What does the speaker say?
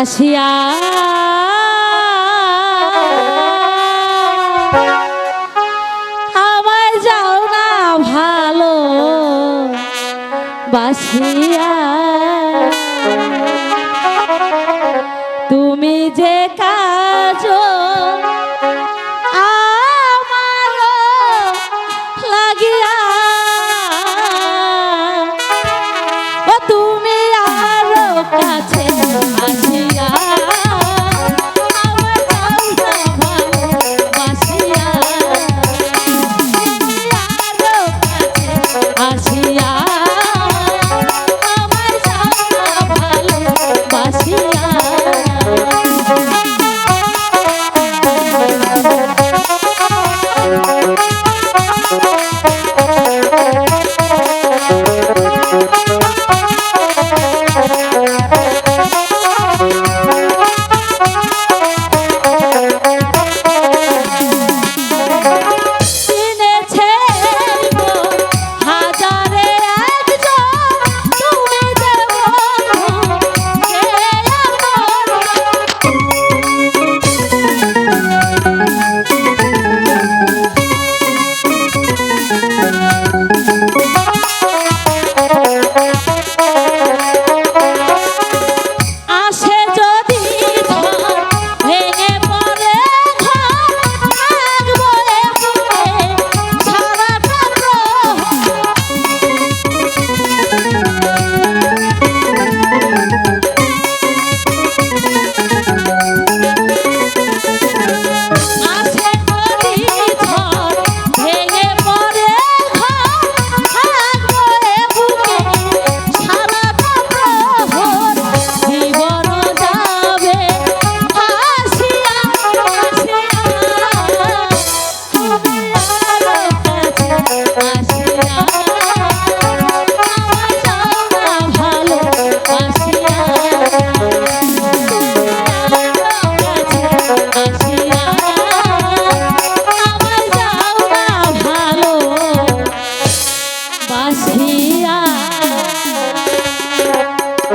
আসিয়া। আমায় যাও না ভালো বাসিয়া।